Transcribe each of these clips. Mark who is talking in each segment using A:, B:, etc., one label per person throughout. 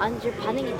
A: 안주 반응이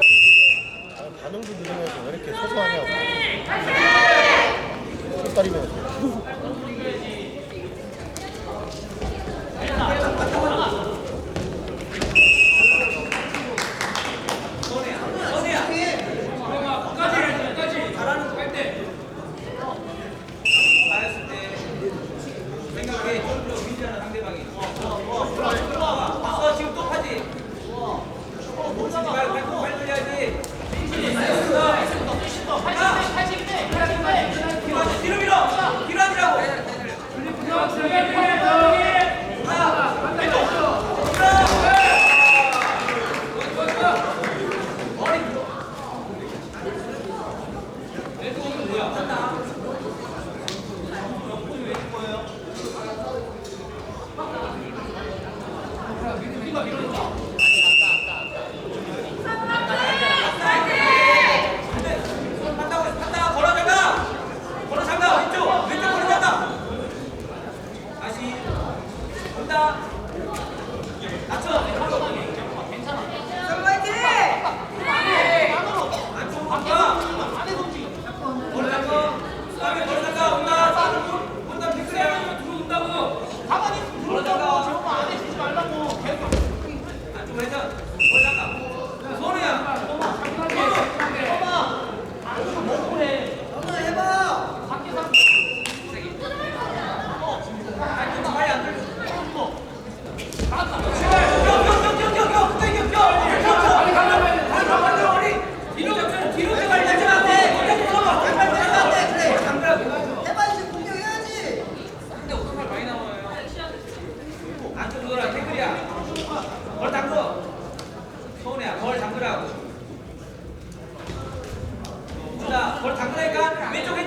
B: 자, 볼 닦으니까? 왼쪽에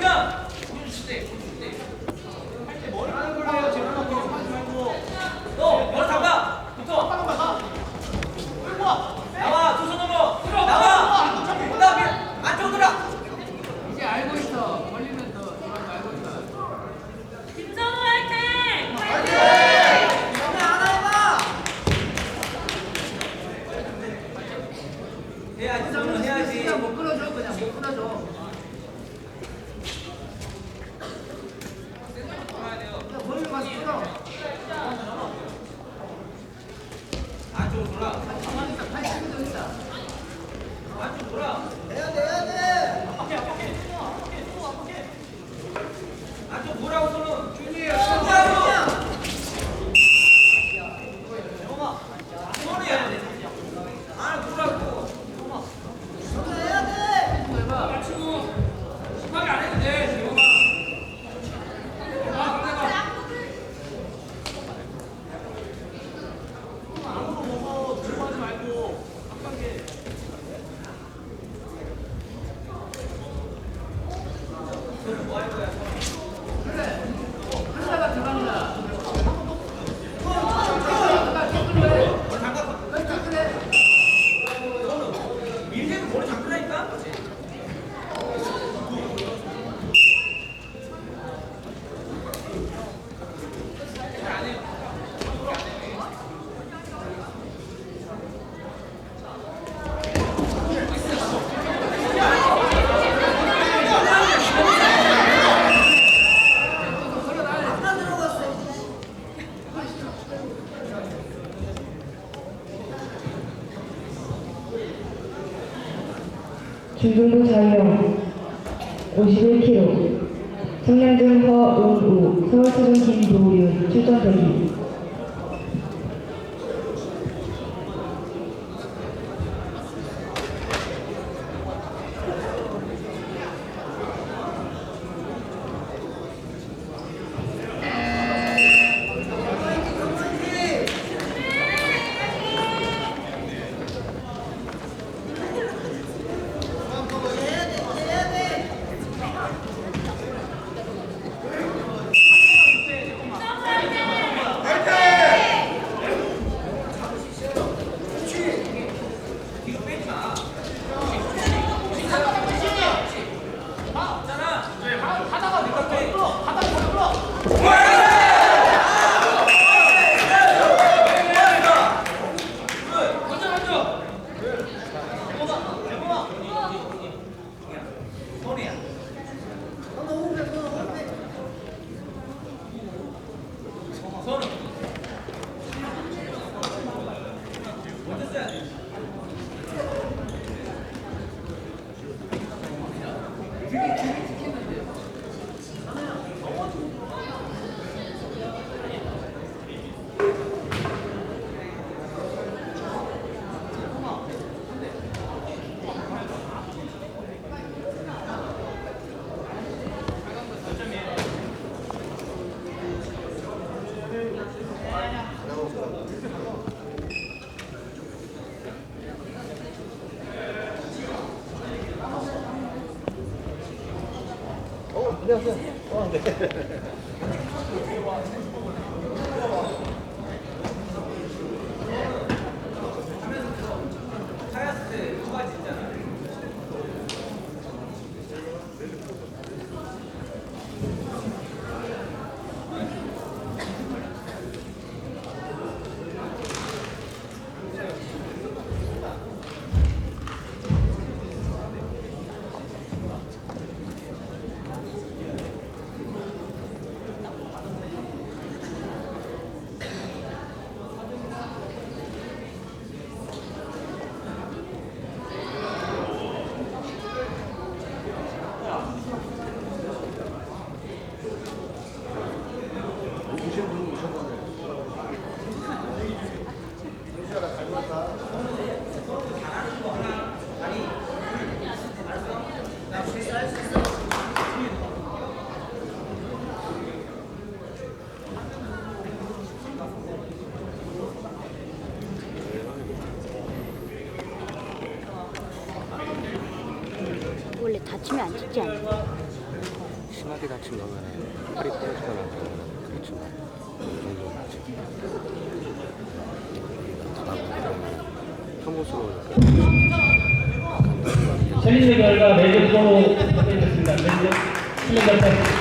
C: 중등부 자유형 51kg 청량군 허은우 서울수중 김도윤 출전 대기
D: 안
A: 찍지 않아요.
E: 심하게 다친 거면 팔이 부러지거나 그러면 그렇지만 이 정도는 아직
F: 평소스러운 결과 매주 서로 확인했습니다. 매주 실력 발표.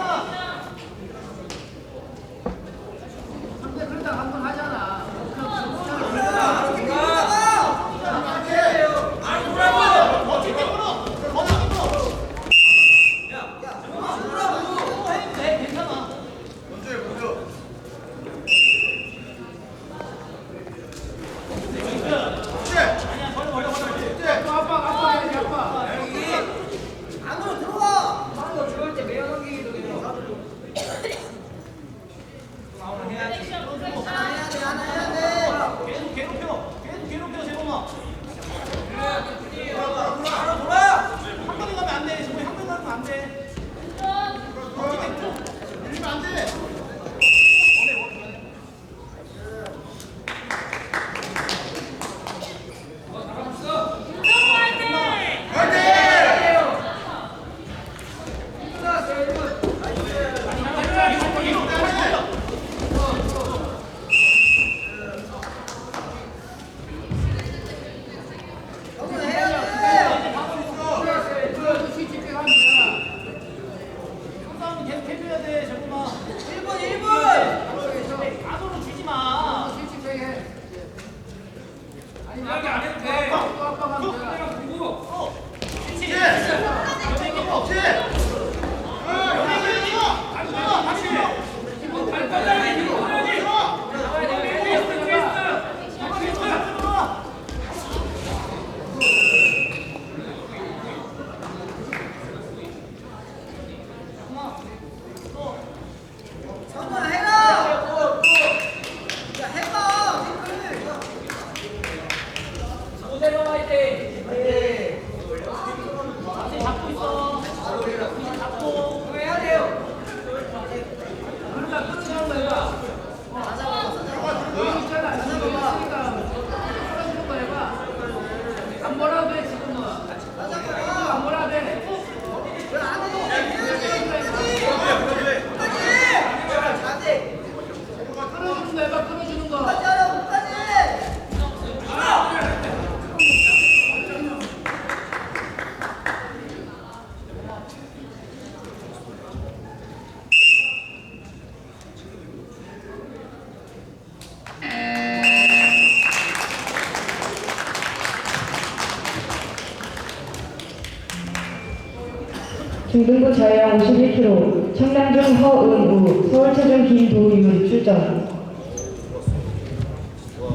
C: 중등부 자양 51kg, 청량중 허은우, 서울체중 김도윤 출전.